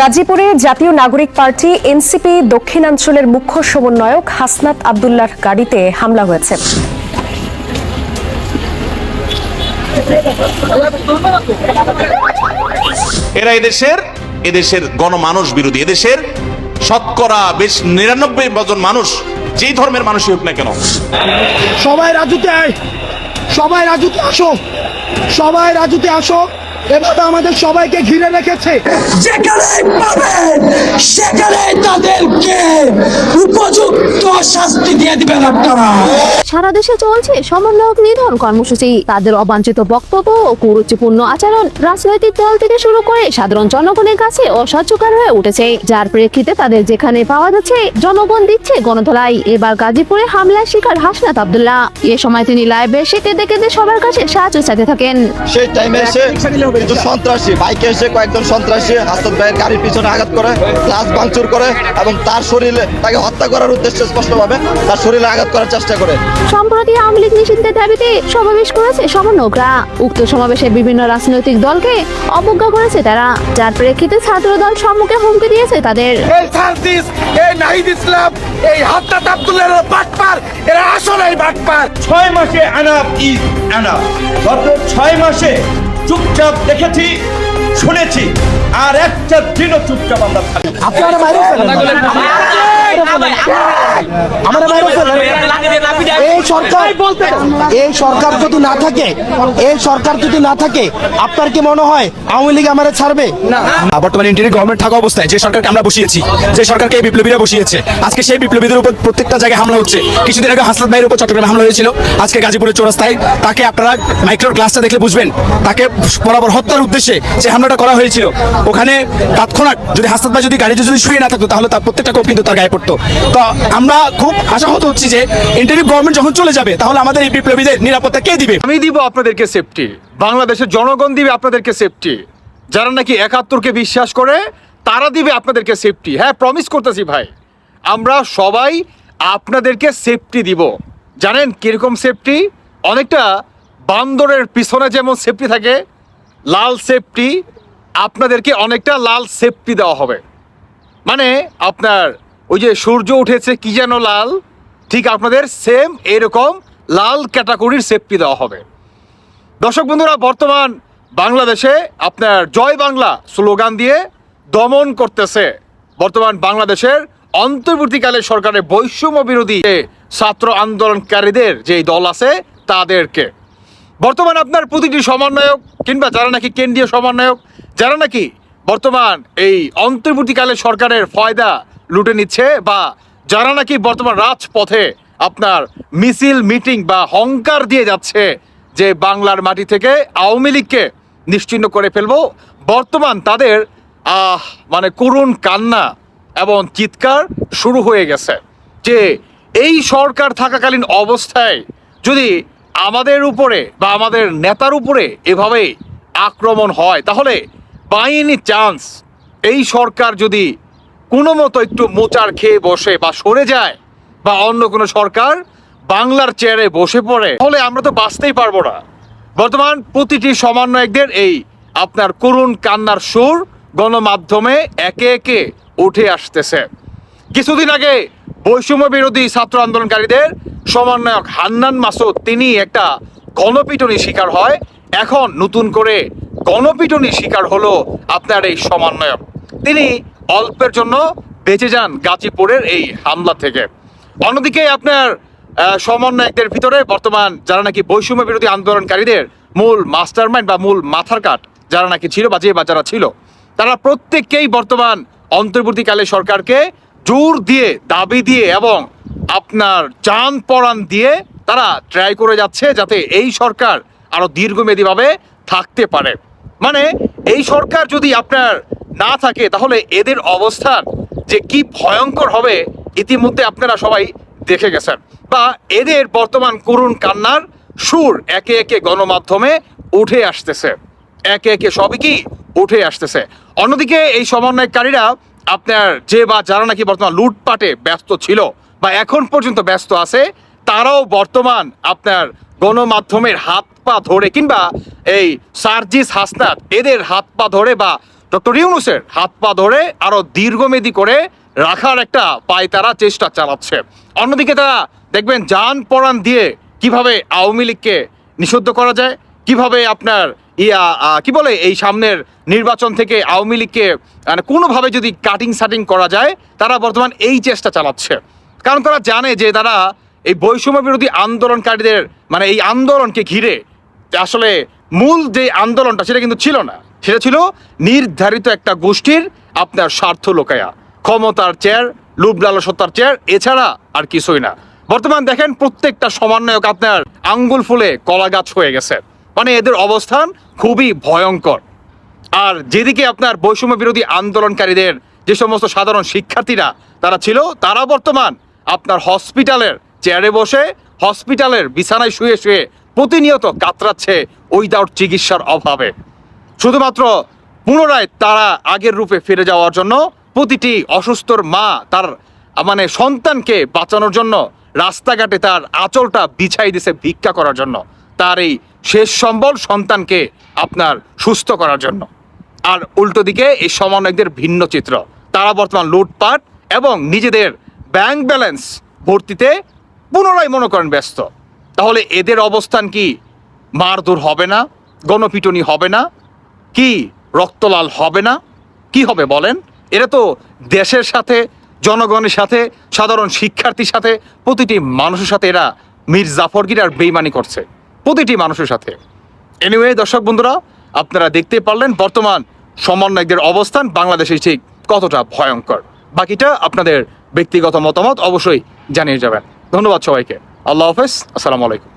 গাজীপুরে জাতীয় নাগরিক পার্টি এনসিপি দক্ষিণাঞ্চলের মুখ্য সমন্বয়ক হাসনাত আবদুল্লার গাড়িতে হামলা হয়েছে। এরা এদেশের এদেশের গণমানুষ বিরোধী এদেশের শতকরা বেশ নিরানব্বই বজন মানুষ যেই ধর্মের মানুষই হোক না কেন। সবাই রাজুতে আয় সবাই রাজুতে আসো সবাই রাজুতে আসো। এভাবে আমাদের সবাইকে ঘিরে রেখেছে। যেখানে পাবেন সেখানে তাদেরকে উপযুক্ত শাস্তি দিয়ে দিবেন আপনারা। সারা দেশে চলছে সমন্বয়ক নিধন কর্মসূচি। তাদের অবাঞ্ছিত বক্তব্য ও কুরুচিপূর্ণ আচরণ রাজনৈতিক দল থেকে শুরু করে সাধারণ জনগণের কাছে অসহ্যকর হয়ে উঠেছে। যার প্রেক্ষিতে তাদের যেখানে পাওয়া যাচ্ছে জনগণ দিচ্ছে গণধলাই। এবার গাজীপুরে হামলার শিকার হাসনাত আব্দুল্লাহ। এ সময় তিনি লাইভে এসে কেঁদে কেঁদে সবার কাছে সাহায্য চাইতে থাকেন। সেই টাইমে এসে কিছু সন্ত্রাসী বাইকে এসে কয়েকজন সন্ত্রাসী হাসত ভাইয়ের গাড়ির পিছনে আঘাত করে গ্লাস ভাঙচুর করে এবং তার শরীরে তাকে হত্যা করার উদ্দেশ্যে স্পষ্টভাবে তার শরীরে আঘাত করার চেষ্টা করে। সম্প্রতি আওয়ামী লীগ নিষিদ্ধের দাবিতে সমাবেশ করেছে সমন্বয়করা উক্ত সমাবেশে বিভিন্ন রাজনৈতিক দলকে অবজ্ঞা করেছে তারা। যার প্রেক্ষিতে ছাত্র দল সম্মুখে হুমকি দিয়েছে তাদের। এই সার্জিস এই নাহিদ ইসলাম এই হাত্তাত আব্দুল্লাহ বাটপার এরা আসলেই বাটপার। ছয় মাসে আনাপ ইজ আনাপ গত ছয় মাসে চুপচাপ দেখেছি শুনেছি আর একটা দিনও চুপচাপ আমরা থাকি। আপনারা বাইরে আমরা এই সরকার এই সরকার যদি না থাকে এই সরকার যদি না থাকে আপনার কি মনে হয় আওয়ামী লীগ আমারে ছাড়বে? বর্তমানে ইন্টারিম গভর্নমেন্ট থাকা অবস্থায় যে সরকারকে আমরা বসিয়েছি যে সরকারকে বিপ্লবীরা বসিয়েছে আজকে সেই বিপ্লবীদের উপর প্রত্যেকটা জায়গায় হামলা হচ্ছে। কিছুদিন আগে হাসনাত ভাইয়ের উপর চট্টগ্রামে হামলা হয়েছিল। আজকে গাজীপুরের চৌরাস্তায় তাকে আপনারা মাইক্রোর ক্লাসটা দেখলে বুঝবেন। তাকে বরাবর হত্যার উদ্দেশ্যে যে হামলাটা করা হয়েছিল। ওখানে তৎক্ষণাৎ যদি হাসনাত ভাই যদি গাড়িতে যদি শুয়ে না থাকতো তাহলে তার প্রত্যেকটা কোপ কিন্তু তার গায়ে পড়তো। তো আমরা খুব আশাহত হচ্ছি যে ইন্টারিম গভর্নমেন্ট যখন চলে যাবে, তাহলে আমাদের এই বিপ্লবীদের নিরাপত্তা কে দিবে? আমি দিব আপনাদেরকে সেফটি বাংলাদেশের জনগণ দিবে আপনাদেরকে সেফটি যারা নাকি একাত্তরকে বিশ্বাস করে, তারা দিবে আপনাদেরকে সেফটি হ্যাঁ প্রমিস করতেছি ভাই। আমরা সবাই আপনাদেরকে সেফটি দিব। জানেন কীরকম সেফটি অনেকটা বান্দরের পিছনে যেমন সেফটি থাকে, লাল সেফটি আপনাদেরকে অনেকটা লাল সেফটি দেওয়া হবে। মানে আপনার ওই যে সূর্য উঠেছে কি যেন লাল? ঠিক আপনাদের সেম এরকম লাল ক্যাটাগরির সেফটি দেওয়া হবে। দর্শক বন্ধুরা, বর্তমান বাংলাদেশে আপনার জয় বাংলা স্লোগান দিয়ে দমন করতেছে। বর্তমান বাংলাদেশের অন্তর্বর্তীকালে সরকারের বৈষম্য বিরোধী ছাত্র আন্দোলনকারীদের যেই দল আছে, তাদেরকে। বর্তমান আপনার প্রতিটি সমন্বয়ক কিংবা যারা নাকি কেন্দ্রীয় সমন্বয়ক, যারা নাকি বর্তমান এই অন্তর্বর্তীকালে সরকারের ফয়দা লুটে নিচ্ছে বা যারা নাকি বর্তমান রাজপথে আপনার মিছিল, মিটিং বা হংকার দিয়ে যাচ্ছে যে বাংলার মাটি থেকে আওয়ামী লীগকে নিশ্চিহ্ন করে ফেলব, বর্তমান তাদের, আহ মানে করুণ কান্না এবং চিৎকার শুরু হয়ে গেছে যে এই সরকার থাকাকালীন অবস্থায় যদি আমাদের উপরে বা আমাদের নেতার উপরে এভাবে আক্রমণ হয়, তাহলে বাই এনি চান্স, এই সরকার যদি কোনো মতো একটু মোচার খেয়ে বসে বা সরে যায় বা অন্য কোনো সরকার বাংলার চেয়ারে বসে পড়ে, তাহলে আমরা তো বাঁচতেই পারব না। বর্তমান প্রতিটি সমন্বয়কদের এই আপনার করুণ কান্নার সুর গণমাধ্যমে একে একে উঠে আসতেছে। কিছুদিন আগে বৈষম্য বিরোধী ছাত্র আন্দোলনকারীদের সমন্বয়ক হান্নান মাসুদ, তিনি একটা গণপিটনি শিকার হয়। এখন নতুন করে গণপিটনি শিকার হলো আপনার এই সমন্বয়ক। তিনি অল্পের জন্য বেঁচে যান গাজীপুরের এই হামলা থেকে। অন্যদিকে আপনার সমন্বয়কদের ভিতরে বর্তমান যারা নাকি বৈষম্য বিরোধী আন্দোলনকারীদের মূল মাস্টারমাইন্ড বা মূল মাথার কাট যারা নাকি ছিল বা যে বা যারা ছিল, তারা প্রত্যেককেই বর্তমান অন্তর্বর্তীকালে সরকারকে জোর দিয়ে, দাবি দিয়ে এবং আপনার যান পরাণ দিয়ে তারা ট্রাই করে যাচ্ছে যাতে এই সরকার আরও দীর্ঘমেয়াদীভাবে থাকতে পারে। মানে এই সরকার যদি আপনার না থাকে, তাহলে এদের অবস্থান যে কি ভয়ঙ্কর হবে, ইতিমধ্যে আপনারা সবাই দেখে গেছেন। বা এদের বর্তমান করুণ কান্নার সুর একে একে গণমাধ্যমে উঠে আসতেছে। একে একে সবই কি উঠে আসতেছে। অন্যদিকে এই সমন্বয়কারীরা আপনার যে বা যারা নাকি বর্তমান লুটপাটে ব্যস্ত ছিল বা এখন পর্যন্ত ব্যস্ত আছে, তারাও বর্তমান আপনার গণমাধ্যমের হাত পা ধরে কিংবা এই সার্জিস হাসনাত এদের হাত পা ধরে বা ডক্টর ইউনুসের হাত পা ধরে আরও দীর্ঘমেয়াদী করে রাখার একটা পায় তারা চেষ্টা চালাচ্ছে। অন্যদিকে তারা দেখবেন যান পরাণ দিয়ে কীভাবে আওয়ামী লীগকে নিষিদ্ধ করা যায়, কীভাবে আপনার ইয়া কি বলে এই সামনের নির্বাচন থেকে আওয়ামী লীগকে মানে কোনোভাবে যদি কাটিং সাটিং করা যায়, তারা বর্তমান এই চেষ্টা চালাচ্ছে। কারণ তারা জানে যে তারা এই বৈষম্য বিরোধী আন্দোলনকারীদের মানে এই আন্দোলনকে ঘিরে আসলে মূল যে আন্দোলনটা সেটা কিন্তু ছিল না। সেটা ছিল নির্ধারিত একটা গোষ্ঠীর আপনার স্বার্থ লোকায়া। ক্ষমতার চেয়ার লালসত্তার চেয়ার এছাড়া আর কিছুই না। বর্তমান দেখেন প্রত্যেকটা সমন্বয়ক আপনার আঙ্গুল ফুলে কলা গাছ হয়ে গেছে। মানে এদের অবস্থান খুবই ভয়ঙ্কর। আর যেদিকে আপনার বৈষম্য বিরোধী আন্দোলনকারীদের যে সমস্ত সাধারণ শিক্ষার্থীরা তারা ছিল, তারা বর্তমান আপনার হসপিটালের চেয়ারে বসে হসপিটালের বিছানায় শুয়ে শুয়ে প্রতিনিয়ত কাতরাচ্ছে উইদাউট চিকিৎসার অভাবে। শুধুমাত্র পুনরায় তারা আগের রূপে ফিরে যাওয়ার জন্য প্রতিটি অসুস্থর মা তার মানে সন্তানকে বাঁচানোর জন্য রাস্তাঘাটে তার আঁচলটা বিছাই দিছে ভিক্ষা করার জন্য। তার এই শেষ সম্বল সন্তানকে আপনার সুস্থ করার জন্য। আর উল্টো দিকে এই সমন্বয়কদের ভিন্ন চিত্র। তারা বর্তমান লুটপাট এবং নিজেদের ব্যাংক ব্যালেন্স ভর্তিতে পুনরায় মনে করেন ব্যস্ত। তাহলে এদের অবস্থান কি? মারধর হবে না, গণপিটুনি হবে না কি রক্তলাল হবে না? কি হবে বলেন? এরা তো দেশের সাথে, জনগণের সাথে, সাধারণ শিক্ষার্থীর সাথে, প্রতিটি মানুষের সাথে এরা মীর জাফরগির আর বেইমানি করছে। প্রতিটি মানুষের সাথে। এনিওয়ে দর্শক বন্ধুরা, আপনারা দেখতে পারলেন বর্তমান সমন্বয়কদের অবস্থান বাংলাদেশে ঠিক কতটা ভয়ঙ্কর। বাকিটা আপনাদের ব্যক্তিগত মতামত অবশ্যই জানিয়ে যাবেন। ধন্যবাদ সবাইকে। আল্লাহ হাফেজ। আসসালামু আলাইকুম।